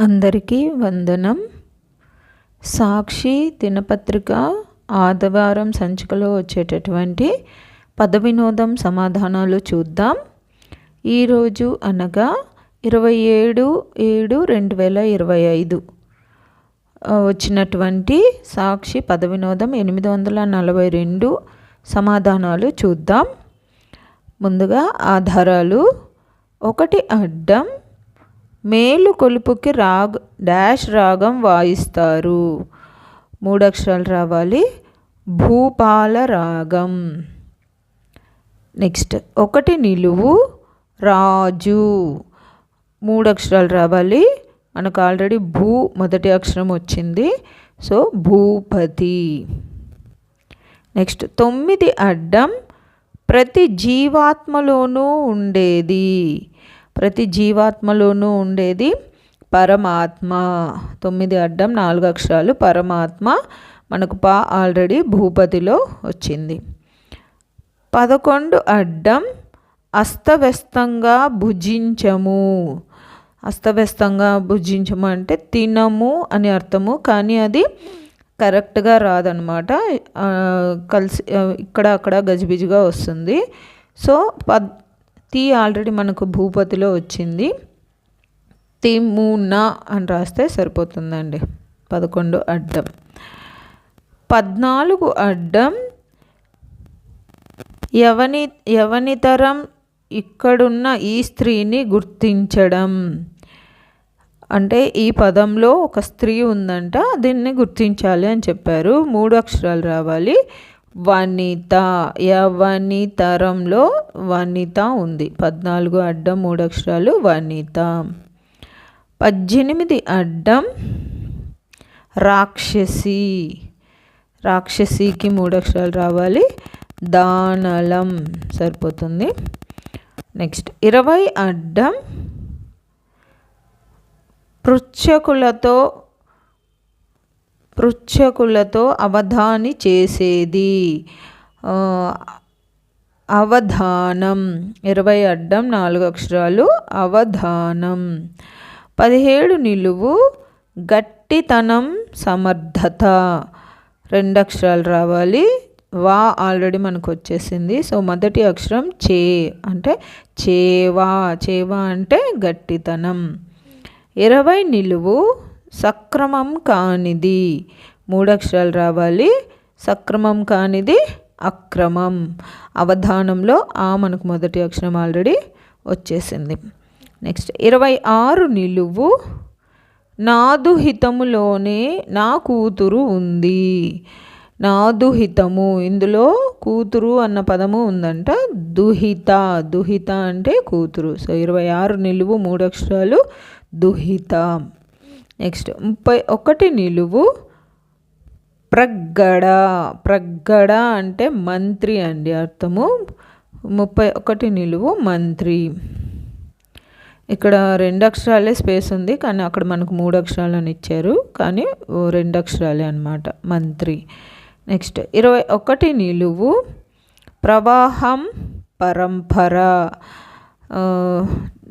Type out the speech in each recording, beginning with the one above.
అందరికీ వందనం. సాక్షి దినపత్రిక ఆదివారం సంచికలో వచ్చేటటువంటి పద వినోదం సమాధానాలు చూద్దాం. ఈరోజు అనగా ఇరవై ఏడు ఏడు రెండు వేల ఇరవై ఐదు. వచ్చినటువంటి సాక్షి పద వినోదం ఎనిమిది వందల నలభై రెండు సమాధానాలు చూద్దాం. ముందుగా ఆధారాలు. ఒకటి అడ్డం మేలు కొలుపుకి రాగ్ డాష్ రాగం వాయిస్తారు. మూడు అక్షరాలు రావాలి. భూపాల రాగం. నెక్స్ట్ ఒకటి నిలువు రాజు. మూడు అక్షరాలు రావాలి. మనకు ఆల్రెడీ భూ మొదటి అక్షరం వచ్చింది. సో భూపతి. నెక్స్ట్ తొమ్మిది అడ్డం ప్రతి జీవాత్మలోనూ ఉండేది. ప్రతి జీవాత్మలోనూ ఉండేది పరమాత్మ. తొమ్మిది అడ్డం నాలుగు అక్షరాలు. పరమాత్మ మనకు పా ఆల్రెడీ భూపతిలో వచ్చింది. పదకొండు అడ్డం అస్తవ్యస్తంగా భుజించము. అస్తవ్యస్తంగా భుజించము అంటే తినము అని అర్థము కానీ అది కరెక్ట్గా రాదనమాట కలిసి ఇక్కడ అక్కడ గజిబిజిగా వస్తుంది. సో పద్ తీ ఆల్రెడీ మనకు భూపతిలో వచ్చింది. తిమున అని రాస్తే సరిపోతుందండి. పదకొండు అడ్డం. పద్నాలుగు అడ్డం. ఎవని ఎవనితరం ఇక్కడున్న ఈ స్త్రీని గుర్తించడం. అంటే ఈ పదంలో ఒక స్త్రీ ఉందంట దీన్ని గుర్తించాలి అని చెప్పారు. మూడు అక్షరాలు రావాలి. వనిత యవని తరంలో వనిత ఉంది. పద్నాలుగు అడ్డం మూడు అక్షరాలు వనిత. పద్దెనిమిది అడ్డం రాక్షసి. రాక్షసికి మూడు అక్షరాలు రావాలి. దానలం సరిపోతుంది. నెక్స్ట్ ఇరవై అడ్డం పృచ్ఛకులతో పృచ్ఛకులతో అవధాని చేసేది. అవధానం. ఇరవై అడ్డం నాలుగు అక్షరాలు అవధానం. పదిహేడు నిలువు గట్టితనం సమర్థత. రెండు అక్షరాలు రావాలి. వా ఆల్రెడీ మనకు వచ్చేసింది. సో మొదటి అక్షరం చే అంటే చేవా. చేవా అంటే గట్టితనం. ఇరవై నిలువు సక్రమం కానిది. మూడు అక్షరాలు రావాలి. సక్రమం కానిది అక్రమం. అవధానంలో ఆ మనకు మొదటి అక్షరం ఆల్రెడీ వచ్చేసింది. నెక్స్ట్ ఇరవై ఆరు నిలువు. నాదుహితములోనే నా కూతురు ఉంది. నాదుహితము ఇందులో కూతురు అన్న పదము ఉందంట. దుహిత. దుహిత అంటే కూతురు. సో ఇరవై ఆరు నిలువు మూడు అక్షరాలు దుహిత. నెక్స్ట్ ముప్పై ఒకటి నిలువు. ప్రగ్గడ ప్రగ్గడ అంటే మంత్రి అండి అర్థము. ముప్పై ఒకటి నిలువు మంత్రి. ఇక్కడ రెండు అక్షరాలే స్పేస్ ఉంది కానీ అక్కడ మనకు మూడు అక్షరాలని ఇచ్చారు కానీ రెండు అక్షరాలే అనమాట మంత్రి. నెక్స్ట్ ఇరవై ఒకటి నిలువు. ప్రవాహం పరంపర.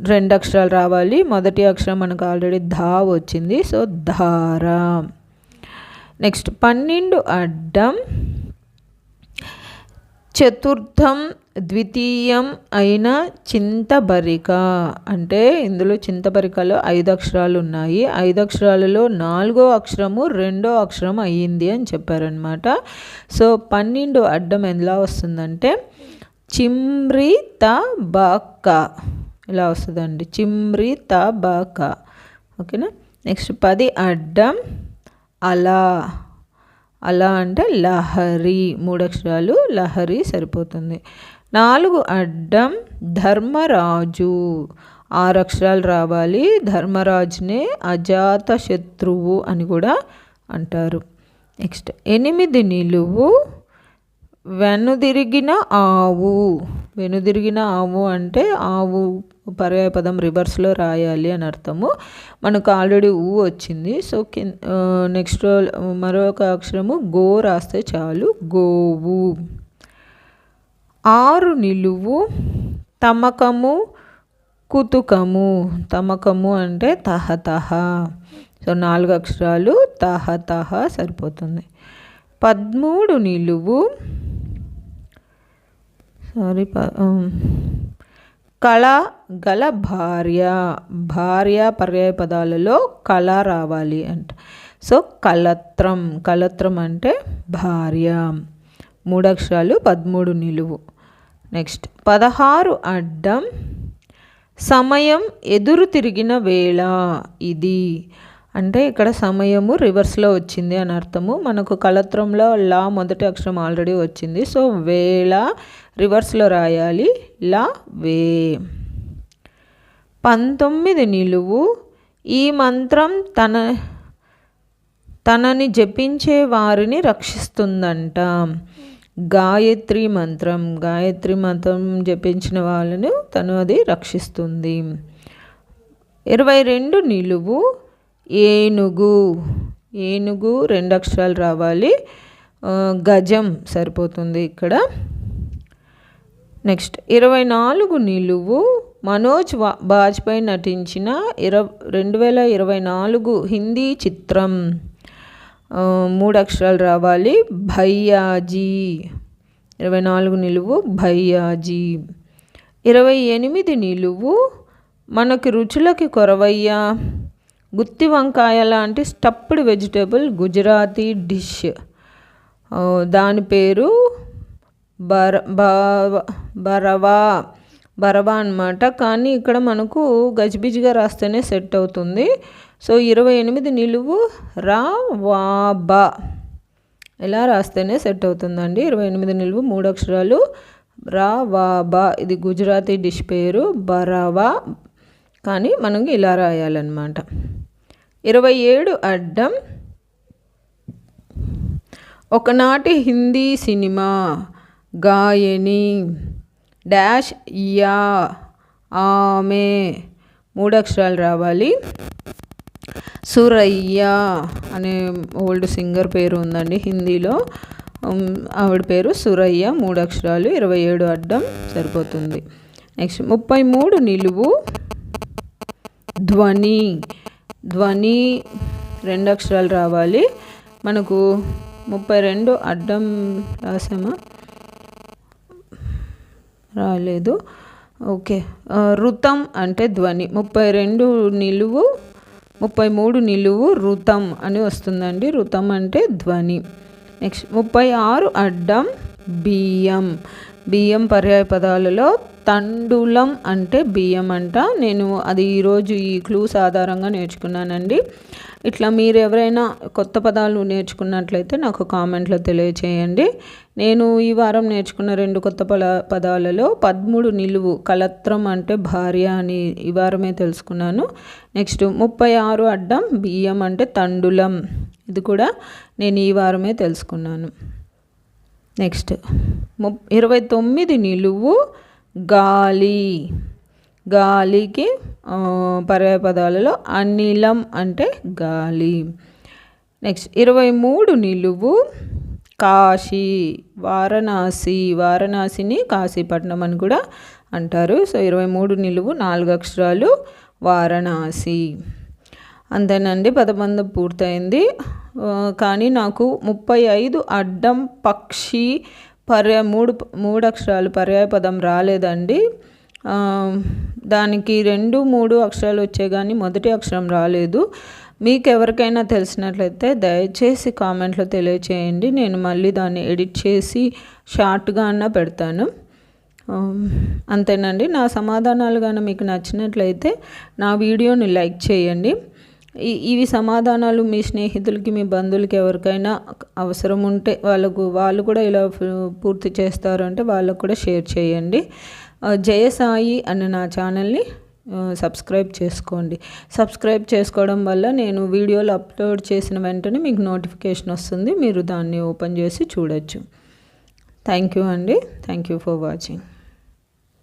రెండు అక్షరాలు రావాలి. మొదటి అక్షరం మనకు ఆల్రెడీ ధా వచ్చింది. సో ధార నెక్స్ట్ పన్నెండు అడ్డం. చతుర్థం ద్వితీయం అయిన చింతబరిక అంటే ఇందులో చింతబరికలో ఐదు అక్షరాలు ఉన్నాయి. ఐదు అక్షరాలలో నాలుగో అక్షరము రెండో అక్షరం అయ్యింది అని చెప్పారనమాట సో పన్నెండు అడ్డం ఎలా వస్తుందంటే చిమ్రి త ఇలా వస్తుందండి. చిమ్రి తబక. ఓకేనా? నెక్స్ట్ పది అడ్డం అలా. అలా అంటే లహరి. మూడు అక్షరాలు లహరి సరిపోతుంది. నాలుగు అడ్డం ధర్మరాజు. ఆరు అక్షరాలు రావాలి. ధర్మరాజునే అజాత శత్రువు అని కూడా అంటారు. నెక్స్ట్ ఎనిమిది నిలువు వెనుదిరిగిన ఆవు. వెనుదిరిగిన ఆవు అంటే ఆవు పర్యాయపదం రివర్స్లో రాయాలి అని అర్థము. మనకు ఆల్రెడీ ఊ వచ్చింది. సో నెక్స్ట్ మరొక అక్షరము గో రాస్తే చాలు. గోవు. ఆరు నిలువు తమకము కుతుకము. తమకము అంటే తహతహ. సో నాలుగు అక్షరాలు తహతహ సరిపోతుంది. పదమూడు నిలువు సారీ um, కళ గల భార్య భార్య పర్యాయ పదాలలో కళ రావాలి అంట. సో కలత్రం కలత్రం అంటే భార్య. మూడు అక్షరాలు పదమూడు నిలువు. నెక్స్ట్ పదహారు అడ్డం సమయం ఎదురు తిరిగిన వేళ ఇది. అంటే ఇక్కడ సమయము రివర్స్లో వచ్చింది అని అర్థము. మనకు కలత్రంలో లా మొదటి అక్షరం ఆల్రెడీ వచ్చింది. సో వేళ రివర్స్లో రాయాలి. లా వే. పంతొమ్మిది నిలువు. ఈ మంత్రం తన తనని జపించే వారిని రక్షిస్తుందంట. గాయత్రి మంత్రం. గాయత్రి మంత్రం జపించిన వాళ్ళను తను అది రక్షిస్తుంది. ఇరవై రెండు నిలువు. ఏనుగు ఏనుగు రెండు అక్షరాలు రావాలి గజం సరిపోతుంది ఇక్కడ. నెక్స్ట్ ఇరవై నాలుగు నిలువు. మనోజ్ బాజ్పేయి నటించిన ఇర రెండు వేల ఇరవై నాలుగు హిందీ చిత్రం. మూడు అక్షరాలు రావాలి. భయ్యాజీ. ఇరవై నాలుగు నిలువు భయ్యాజీ. ఇరవై ఎనిమిది నిలువు. మనకి రుచులకి కొరవయ్యా. గుత్తి వంకాయ లాంటి స్టప్డ్ వెజిటేబుల్ గుజరాతీ డిష్. దాని పేరు బర బరవా బరవా అనమాట కానీ ఇక్కడ మనకు గజిబిజిగా రాస్తేనే సెట్ అవుతుంది. సో ఇరవై ఎనిమిది నిలువు రా వా బా. ఇలా రాస్తేనే సెట్ అవుతుందండి. ఇరవై ఎనిమిది నిలువు మూడు అక్షరాలు. రా వా బా. ఇది గుజరాతీ డిష్ పేరు బరవా. కానీ మనం ఇలా రాయాలన్నమాట. ఇరవై ఏడు అడ్డం. ఒకనాటి హిందీ సినిమా గాయని డాష్ యా ఆమె. మూడు అక్షరాలు రావాలి. సురయ్య అనే ఓల్డ్ సింగర్ పేరు ఉందండి హిందీలో. ఆవిడ పేరు సురయ్య. మూడు అక్షరాలు ఇరవై ఏడు అడ్డం సరిపోతుంది. నెక్స్ట్ ముప్పై మూడు నిలువు ధ్వని. ధ్వని రెండు అక్షరాలు రావాలి. మనకు ముప్పై రెండు అడ్డం రాసామా? రాలేదు. ఓకే. రుతం అంటే ధ్వని. ముప్పై రెండు నిలువు ముప్పై మూడు నిలువు రుతం అని వస్తుందండి. రుతం అంటే ధ్వని. నెక్స్ట్ ముప్పై ఆరు అడ్డం బియ్యం. బియ్యం పర్యాయ పదాలలో తండులం అంటే బియ్యం అంట. నేను అది ఈరోజు ఈ క్లూస్ ఆధారంగా నేర్చుకున్నానండి. ఇట్లా మీరు ఎవరైనా కొత్త పదాలు నేర్చుకున్నట్లయితే నాకు కామెంట్లో తెలియచేయండి. నేను ఈ వారం నేర్చుకున్న రెండు కొత్త పద పదాలలో పదమూడు నిలువు కలత్రం అంటే భార్య అని ఈ వారమే తెలుసుకున్నాను. నెక్స్ట్ ముప్పై ఆరు అడ్డం బియ్యం అంటే తండులం. ఇది కూడా నేను ఈ వారమే తెలుసుకున్నాను. నెక్స్ట్. ము ఇరవై తొమ్మిది నిలువు గాలి. గాలికి పర్యాయపదాలలో అనిలం అంటే గాలి. నెక్స్ట్ ఇరవై మూడు నిలువు కాశీ. వారణాసి వారణాసిని కాశీపట్నం అని కూడా అంటారు. సో ఇరవై మూడు నిలువు నాలుగు అక్షరాలు వారణాసి. అంతేనండి పదబంధం పూర్తయింది. కానీ నాకు ముప్పై ఐదు అడ్డం పక్షి పర్యాయ మూడు మూడు అక్షరాలు పర్యాయ పదం రాలేదండి. దానికి రెండు మూడు అక్షరాలు వచ్చే కానీ మొదటి అక్షరం రాలేదు. మీకు ఎవరికైనా తెలిసినట్లయితే దయచేసి కామెంట్లో తెలియచేయండి. నేను మళ్ళీ దాన్ని ఎడిట్ చేసి షార్ట్గా అన్న పెడతాను. అంతేనండి. నా సమాధానాలు కానీ మీకు నచ్చినట్లయితే నా వీడియోని లైక్ చేయండి. ఇవి సమాధానాలు మీ స్నేహితులకి మీ బంధువులకి ఎవరికైనా అవసరం ఉంటే వాళ్ళకు వాళ్ళు కూడా ఇలా పూర్తి చేస్తారు అంటే వాళ్ళకు కూడా షేర్ చేయండి. జయసాయి అనే నా ఛానల్ని సబ్స్క్రైబ్ చేసుకోండి. సబ్స్క్రైబ్ చేసుకోవడం వల్ల నేను వీడియోలు అప్లోడ్ చేసిన వెంటనే మీకు నోటిఫికేషన్ వస్తుంది. మీరు దాన్ని ఓపెన్ చేసి చూడొచ్చు. థ్యాంక్ యూ అండి. Thank you for watching.